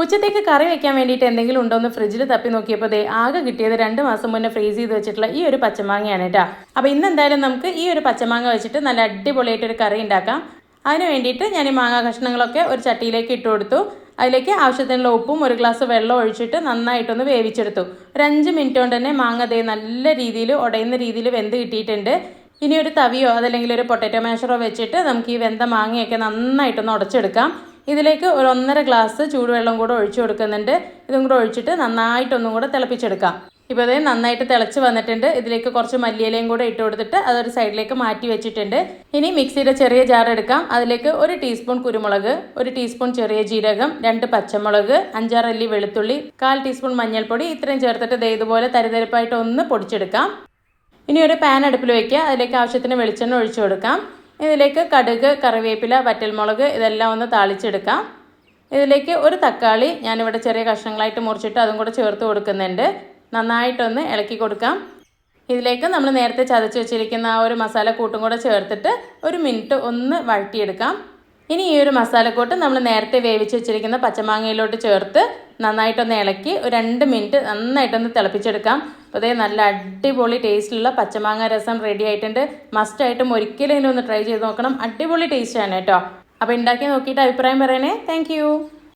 ഉച്ചത്തേക്ക് കറി വെക്കാൻ വേണ്ടിയിട്ട് എന്തെങ്കിലും ഉണ്ടോ എന്ന് ഫ്രിഡ്ജിൽ തപ്പി നോക്കിയപ്പോൾ ദേ ആകെ കിട്ടിയത് രണ്ട് മാസം മുന്നേ ഫ്രീസ് ചെയ്ത് വെച്ചിട്ടുള്ള ഈ ഒരു പച്ചമാങ്ങയാണ് കേട്ടോ അപ്പോൾ ഇന്ന് എന്തായാലും നമുക്ക് ഈ ഒരു പച്ചമാങ്ങ വെച്ചിട്ട് നല്ല അടിപൊളിയായിട്ട് ഒരു കറി ഉണ്ടാക്കാം. അതിന് വേണ്ടിയിട്ട് ഞാൻ ഈ മാങ്ങാ കഷ്ണങ്ങളൊക്കെ ഒരു ചട്ടിയിലേക്ക് ഇട്ട് കൊടുത്തു. അതിലേക്ക് ആവശ്യത്തിനുള്ള ഉപ്പും ഒരു ഗ്ലാസ് വെള്ളം ഒഴിച്ചിട്ട് നന്നായിട്ടൊന്ന് വേവിച്ചെടുത്തു. ഒരു അഞ്ച് മിനിറ്റ് കൊണ്ട് തന്നെ മാങ്ങ ദേ നല്ല രീതിയിൽ ഉടയുന്ന രീതിയിൽ വെന്ത് കിട്ടിയിട്ടുണ്ട്. ഇനി ഒരു തവിയോ അതല്ലെങ്കിൽ ഒരു പൊട്ടാറ്റോ മാഷറോ വെച്ചിട്ട് നമുക്ക് ഈ വെന്ത മാങ്ങയൊക്കെ നന്നായിട്ടൊന്ന് ഉടച്ചെടുക്കാം ഇതിലേക്ക് ഒരു ഒന്നര ഗ്ലാസ് ചൂടുവെള്ളം കൂടെ ഒഴിച്ചു കൊടുക്കുന്നുണ്ട്. ഇതും കൂടെ ഒഴിച്ചിട്ട് നന്നായിട്ടൊന്നും കൂടെ തിളപ്പിച്ചെടുക്കാം. ഇപ്പോൾ അതേ നന്നായിട്ട് തിളച്ച് വന്നിട്ടുണ്ട്. ഇതിലേക്ക് കുറച്ച് മല്ലിയിലയും കൂടെ ഇട്ട് കൊടുത്തിട്ട് അതൊരു സൈഡിലേക്ക് മാറ്റി വെച്ചിട്ടുണ്ട്. ഇനി മിക്സിയുടെ ചെറിയ ജാർ എടുക്കാം. അതിലേക്ക് ഒരു ടീസ്പൂൺ കുരുമുളക് ഒരു ടീസ്പൂൺ ചെറിയ ജീരകം രണ്ട് പച്ചമുളക് അഞ്ചാറ് അല്ലി വെളുത്തുള്ളി കാൽ ടീസ്പൂൺ മഞ്ഞൾപ്പൊടി ഇത്രയും ചേർത്തിട്ട് ദേ ഇതുപോലെ തരിതരിപ്പായിട്ട് ഒന്ന് പൊടിച്ചെടുക്കാം. ഇനി ഒരു പാൻ അടുപ്പിൽ വയ്ക്കുക അതിലേക്ക് ആവശ്യത്തിന് വെളിച്ചെണ്ണ ഒഴിച്ചു കൊടുക്കാം. ഇതിലേക്ക് കടുക് കറിവേപ്പില വറ്റൽമുളക് ഇതെല്ലാം ഒന്ന് താളിച്ചെടുക്കാം. ഇതിലേക്ക് ഒരു തക്കാളി ഞാനിവിടെ ചെറിയ കഷ്ണങ്ങളായിട്ട് മുറിച്ചിട്ട് അതും കൂടെ ചേർത്ത് കൊടുക്കുന്നുണ്ട്. നന്നായിട്ടൊന്ന് ഇളക്കി കൊടുക്കാം. ഇതിലേക്ക് നമ്മൾ നേരത്തെ ചതച്ച് വെച്ചിരിക്കുന്ന ആ ഒരു മസാല കൂട്ടും കൂടെ ചേർത്തിട്ട് ഒരു മിനിറ്റ് ഒന്ന് വഴറ്റിയെടുക്കാം. ഇനി ഈ ഒരു മസാലക്കൂട്ട് നമ്മൾ നേരത്തെ വേവിച്ച് വെച്ചിരിക്കുന്ന പച്ചമാങ്ങയിലോട്ട് ചേർത്ത് നന്നായിട്ടൊന്ന് ഇളക്കി ഒരു രണ്ട് മിനിറ്റ് നന്നായിട്ടൊന്ന് തിളപ്പിച്ചെടുക്കാം. അപ്പോൾ അതേ നല്ല അടിപൊളി ടേസ്റ്റിലുള്ള പച്ചമാങ്ങ രസം റെഡി ആയിട്ടുണ്ട്. മസ്റ്റായിട്ടും ഒരിക്കലും ഒന്ന് ട്രൈ ചെയ്ത് നോക്കണം. അടിപൊളി ടേസ്റ്റാണ് കേട്ടോ. അപ്പോൾ ഉണ്ടാക്കി നോക്കിയിട്ട് അഭിപ്രായം പറയണേ. താങ്ക്